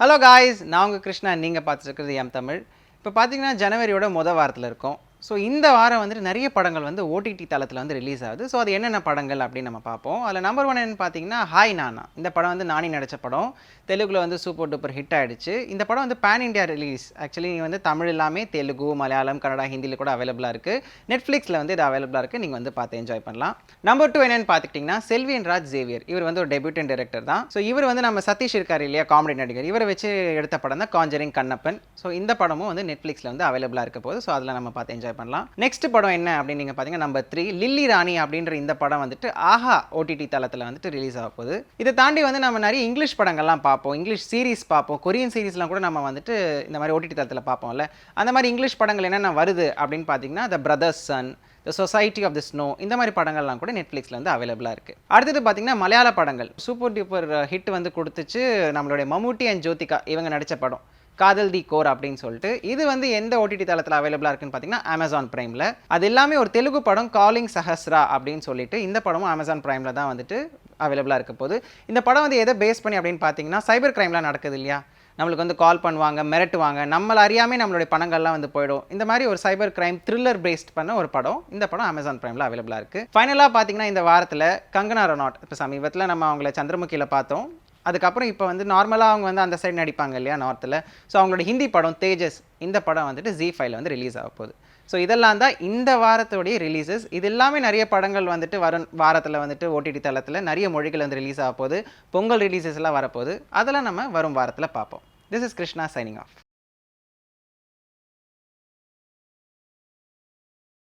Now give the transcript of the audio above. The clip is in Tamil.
ஹலோ காய்ஸ் நான் உங்கள் கிருஷ்ணா நீங்கள் பார்த்துருக்கிறது எம் தமிழ். இப்போ பார்த்தீங்கன்னா ஜனவரியோட முத வாரத்தில் இருக்கோம். ஸோ இந்த வாரம் வந்துட்டு நிறைய படங்கள் வந்து ஓடிடி தளத்தில் வந்து ரிலீஸ் ஆகுது. ஸோ அது என்னென்ன படங்கள் அப்படின்னு நம்ம பார்ப்போம். அதில் நம்பர் ஒன் என்னென்னு பார்த்தீங்கன்னா ஹாய் நானா இந்த படம் வந்து நானி நடித்த படம். தெலுங்கில் வந்து சூப்பர் டூப்பர் ஹிட் ஆகிடுச்சு இந்த படம் வந்து பேன் இண்டியா ரிலீஸ் ஆக்சுவலி வந்து தமிழ் எல்லாமே தெலுங்கு மலையாளம் கன்னடா ஹிந்தியில் கூட அவைலபிளாக இருக்குது நெட்ஃப்ளிக்ஸில் வந்து இது அவைலபிளாக இருக்குது நீங்கள் வந்து பார்த்து என்ஜாய் பண்ணலாம். நம்பர் டூ என்னென்னு பார்த்துக்கிட்டிங்கன்னா செல்வியன் ராஜ் ஜேவியர் இவர் வந்து ஒரு டெபியூட்டன் டைரக்டர் தான். ஸோ இவர் வந்து நம்ம சதீஷ் இருக்கார் இல்லையா காமெடி நடிகர். இவரை வச்சு எடுத்த படம் தான் காஞ்சரிங் கண்ணப்பன் ஸோ இந்த படமும் வந்து நெட்ஃப்ளிக்ஸில் வந்து அவைலபிளாக இருக்க போது ஸோ அதில் நம்ம பார்த்து என்ஜாய் பண்ணலாம். நெக்ஸ்ட் படம் என்ன அப்படின்னு நீங்கள் பார்த்தீங்கன்னா நம்பர் த்ரீ லில்லி ராணி அப்படின்ற இந்த படம் வந்துட்டு ஆஹா ஓடிடி தளத்தில் வந்துட்டு ரிலீஸ் ஆக போகுது. இதை தாண்டி வந்து நம்ம நிறைய இங்கிலீஷ் படங்கள்லாம் பார்ப்போம். இங்கிலீஷ் சீரிஸ் பார்ப்போம். கொரியன் சீரிஸ்லாம் கூட நம்ம வந்துட்டு இந்த மாதிரி ஓடிடி தளத்தில் பார்ப்போம்ல. அந்த மாதிரி இங்கிலீஷ் படங்கள் என்னென்ன வருது அப்படின்னு பார்த்தீங்கன்னா the brothers sun the society of the snow இந்த மாதிரி படங்கள்லாம் கூட நெட்ஃப்ளிக்ஸில் வந்து அவைலபிளாக இருக்குது அடுத்தது பார்த்தீங்கன்னா மலையாள படங்கள். சூப்பர் டூப்பர் ஹிட் வந்து கொடுத்துச்சு நம்மளுடைய மம்முட்டி அண்ட் ஜோதிகா இவங்க நடித்த படம். காதல் தி கோர் அப்படின்னு சொல்லிட்டு இது வந்து எந்த ஓடிடி தளத்தில் அவைலபிளாக இருக்குன்னு பார்த்தீங்கன்னா அமேசான் ப்ரைமில் அது எல்லாமே ஒரு தெலுங்கு படம் காலிங் சஹஸ்ரா அப்படின்னு சொல்லிட்டு இந்த படமும் அமேசான் ப்ரைமில் தான் வந்துட்டு அவைலபிளாக இருக்க போது. இந்த படம் வந்து எதை பேஸ் பண்ணி அப்படின்னு பார்த்தீங்கன்னா சைபர் க்ரைம்லாம் நடக்குது இல்லையா? நம்மளுக்கு வந்து கால் பண்ணுவாங்க மிரட்டுவாங்க நம்மளை அறியாமே நம்மளுடைய பணங்கள்லாம் வந்து போயிடும். இந்த மாதிரி ஒரு சைபர் கிரைம் த்ரில்லர் பேஸ்ட் பண்ண ஒரு படம் இந்த படம் அமேசான் ப்ரைமில் அவைலபிளாக இருக்குது ஃபைனலாக பார்த்தீங்கன்னா இந்த வாரத்தில் கங்கனா ரனாட் இப்போ சமீபத்தில் நம்ம அவங்கள சந்திரமுகியில் பார்த்தோம். அதுக்கப்புறம் இப்போ வந்து நார்மலாக அவங்க வந்து அந்த சைடு நடிப்பாங்க இல்லையா நார்த்தில் ஸோ அவங்களோட ஹிந்தி படம் தேஜஸ் இந்த படம் வந்துட்டு ஜி ஃபைவ்ல வந்து ரிலீஸ் ஆக போகுது. ஸோ இதெல்லாம் தான் இந்த வாரத்துடைய ரிலீசஸ் இது எல்லாமே நிறைய படங்கள் வந்துட்டு வரும் வாரத்தில் வந்துட்டு ஓடிடி தளத்தில் நிறைய மொழிகள் வந்து ரிலீஸ் ஆக போகுது. பொங்கல் ரிலீஸஸ்லாம் வரப்போகுது அதெல்லாம் நம்ம வரும் வாரத்தில் பார்ப்போம். This is Krishna signing off